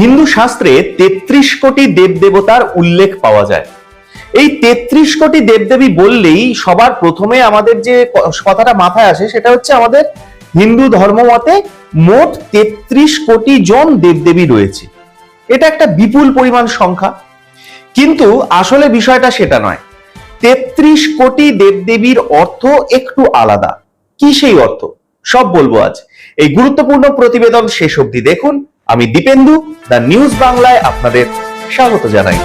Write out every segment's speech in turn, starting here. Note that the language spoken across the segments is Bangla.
হিন্দু শাস্ত্রে তেত্রিশ কোটি দেবদেবতার উল্লেখ পাওয়া যায়। এই তেত্রিশ কোটি দেবদেবী বললেই সবার প্রথমে আমাদের যে কথাটা মাথায় আসে সেটা হচ্ছে আমাদের হিন্দু ধর্মমতে মোট তেত্রিশ কোটি জন দেবদেবী রয়েছে। এটা একটা বিপুল পরিমাণ সংখ্যা। কিন্তু আসলে বিষয়টা সেটা নয়। তেত্রিশ কোটি দেবদেবীর অর্থ একটু আলাদা। কি সেই অর্থ? সব বলব আজ। এই গুরুত্বপূর্ণ প্রতিবেদন শেষ অবধি দেখুন। আমি দীপেন্দু, দ্য নিউজ বাংলায় আপনাদের স্বাগত জানাই।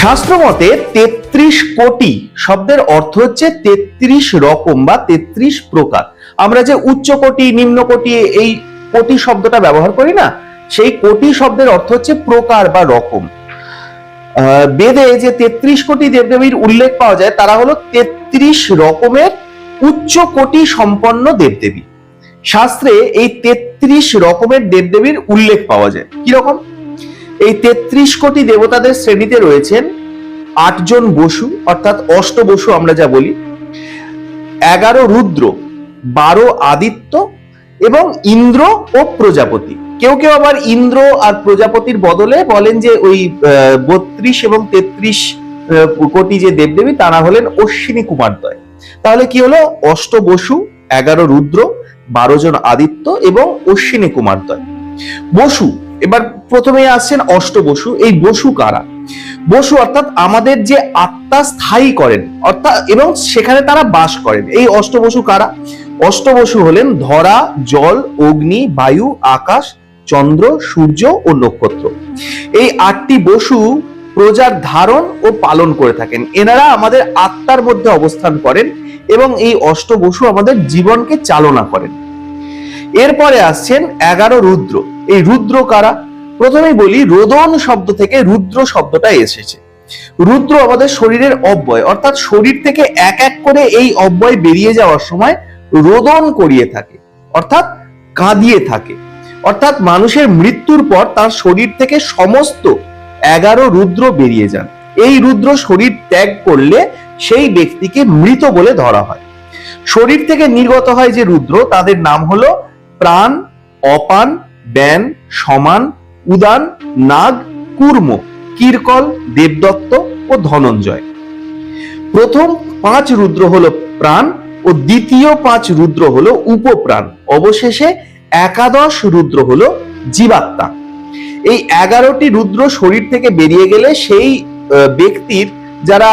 শাস্ত্র মতে তেত্রিশ কোটি শব্দের অর্থ হচ্ছে তেত্রিশ রকম বা তেত্রিশ প্রকার। আমরা যে উচ্চ কোটি, নিম্ন কোটি এই কোটি শব্দটা ব্যবহার করি না, সেই কোটি শব্দের অর্থ হচ্ছে প্রকার বা রকম। বেদে যে তেত্রিশ কোটি দেবদেবীর উল্লেখ পাওয়া যায়, তারা হলো তেত্রিশ রকমের উচ্চ কোটি সম্পন্ন দেবদেবী। শাস্ত্রে এই তেত্রিশ রকমের দেবদেবীর উল্লেখ পাওয়া যায়। কি রকম? এই তেত্রিশ কোটি দেবতাদের শ্রেণীতে রয়েছেন আটজন বসু, অর্থাৎ অষ্ট বসু আমরা যা বলি, এগারো রুদ্র, বারো আদিত্য এবং ইন্দ্র ও প্রজাপতি। কেউ কেউ আবার ইন্দ্র আর প্রজাপতির বদলে বলেন যে ওই বত্রিশ এবং তেত্রিশ কোটি যে দেবদেবী তারা হলেন অশ্বিনী কুমারদ্বয় তাহলে কি হলো? অষ্ট বসু, এগারো রুদ্র বারো জন আদিত্য এবং অশ্বিনী কুমার কুমারদ্বয় বসু, এবার প্রথমে আসছেন অষ্ট বসু। এই বসু কারা? বসু অর্থাৎ আমাদের যে আত্মা স্থায়ী করেন, অর্থাৎ এবং সেখানে তারা বাস করেন। এই অষ্টবসু কারা? অষ্ট বসু হলেন ধরা, জল, অগ্নি, বায়ু, আকাশ, চন্দ্র, সূর্য ও নক্ষত্র। এই আটটি বসু প্রজার ধারণ ও পালন করে থাকেন। এনারা আমাদের আত্মার মধ্যে অবস্থান করেন এবং এই অষ্টবসু আমাদের জীবনকে চালনা করেন। এরপরে আসছেন এগারো রুদ্র। এই রুদ্র কারা? প্রথমেই বলি, রোদন শব্দ থেকে রুদ্র শব্দটা এসেছে। রুদ্র আমাদের শরীরের অব্যয়, অর্থাৎ শরীর থেকে এক এক করে এই অব্যয় বেরিয়ে যাওয়ার সময় রোদন করিয়ে থাকে, অর্থাৎ কাঁদিয়ে থাকে। অর্থাৎ মানুষের মৃত্যুর পর তার শরীর থেকে সমস্ত এগারো রুদ্র বেরিয়ে যান। এই রুদ্র শরীর ত্যাগ করলে সেই ব্যক্তিকে মৃত বলে ধরা হয়। শরীর থেকে নির্গত হয় যে রুদ্র, তাদের নাম হলো প্রাণ, অপান, ব্যান, সমান, উদান, নাগ, কুর্ম, কিরকল, দেবদত্ত ও ধনঞ্জয়। প্রথম পাঁচ রুদ্র হলো প্রাণ ও দ্বিতীয় পাঁচ রুদ্র হলো উপপ্রাণ। অবশেষে একাদশ রুদ্র হলো জীবাত্মা। এই এগারোটি রুদ্র শরীর থেকে বেরিয়ে গেলে সেই ব্যক্তির যারা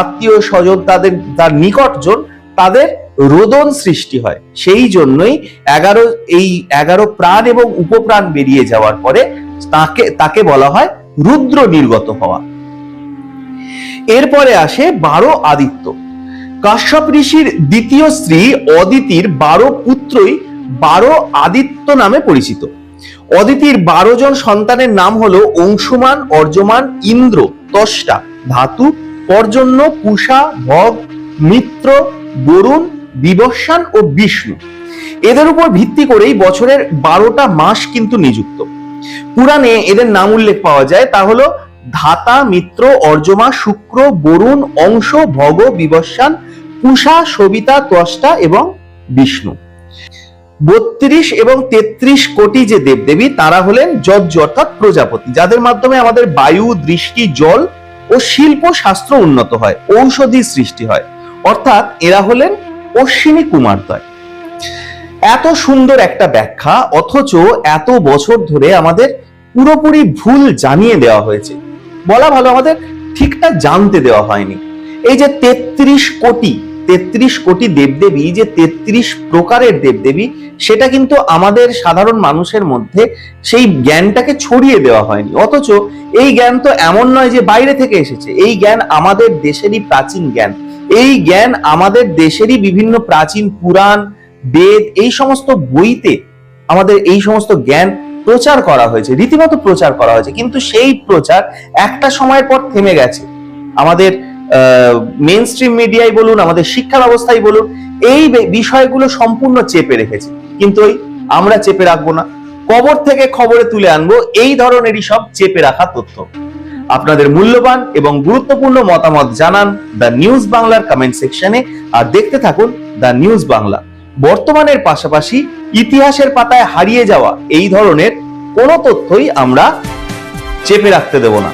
আত্মীয় স্বজন, তাদের তার নিকটজন তাদের রোদন সৃষ্টি হয়। সেই জন্যই এগারো, এই এগারো প্রাণ এবং উপপ্রাণ বেরিয়ে যাওয়ার পরে তাকে তাকে বলা হয় রুদ্র নির্গত হওয়া। এরপরে আসে বারো আদিত্য। কাশ্যপ ঋষির দ্বিতীয় স্ত্রী অদিতির বারো পুত্রই বারো আদিত্য নামে পরিচিত। অদিতির বারো জন সন্তানের নাম হলো অংশুমান অর্জমান ইন্দ্র, তষ্টা, ধাতু, পর্জন্য, পুষা, ভগ, মিত্র, বরুণ বিবস্বান ও বিষ্ণু। এদের উপর ভিত্তি করেই বছরের বারোটা মাস কিন্তু নিযুক্ত। পুরাণে এদের নাম উল্লেখ পাওয়া যায়, তা হলো ধাতা, মিত্র অর্জমা শুক্র, বরুণ, অংশ, ভগ বিবস্বান পুষা, সবিতা ত্বষ্টা এবং বিষ্ণু। বত্রিশ এবং তেত্রিশ কোটি যে দেবদেবী, তারা হলেন যজ্ঞ অর্থাৎ প্রজাপতি, যাদের মাধ্যমে আমাদের বায়ু, দৃষ্টি, জল ও শিল্প শাস্ত্র উন্নত হয়, ঔষধি সৃষ্টি হয়। অর্থাৎ এরা হলেন অশ্বিনী কুমারদ্বয়। এত সুন্দর একটা ব্যাখ্যা, অথচ এত বছর ধরে আমাদের পুরোপুরি ভুল জানিয়ে দেওয়া হয়েছে। বলা ভালো, আমাদের ঠিকঠাক জানতে দেওয়া হয়নি। এই যে তেত্রিশ কোটি তেত্রিশ কোটি দেবদেবী, যে তেত্রিশ প্রকারের দেবদেবী, সেটা কিন্তু আমাদের সাধারণ মানুষের মধ্যে সেই জ্ঞানটাকে ছড়িয়ে দেওয়া হয়নি। অথচ এই জ্ঞান তো এমন নয় যে বাইরে থেকে এসেছে। এই জ্ঞান আমাদের দেশেরই প্রাচীন জ্ঞান। এই জ্ঞান আমাদের দেশেরই বিভিন্ন প্রাচীন পুরাণ, বেদ, এই সমস্ত বইতে আমাদের এই সমস্ত জ্ঞান প্রচার করা হয়েছে, রীতিমতো প্রচার করা হয়েছে। কিন্তু সেই প্রচার একটা সময়ের পর থেমে গেছে। আমাদের মেন মিডিয়ায় বলুন, আমাদের শিক্ষা ব্যবস্থায় বলুন, এই বিষয়গুলো সম্পূর্ণ চেপে রেখেছে। কিন্তু ওই আমরা চেপে রাখব না। কবর থেকে খবরে তুলে আনব, এই ধরনেরই সব চেপে রাখা তথ্য। আপনাদের মূল্যবান এবং গুরুত্বপূর্ণ মতামত জানান দ্য নিউজ বাংলার কমেন্ট সেকশনে আর দেখতে থাকুন দ্য নিউজ বাংলা। বর্তমানের পাশাপাশি ইতিহাসের পাতায় হারিয়ে যাওয়া এই ধরনের কোনো তথ্যই আমরা চেপে রাখতে দেব না।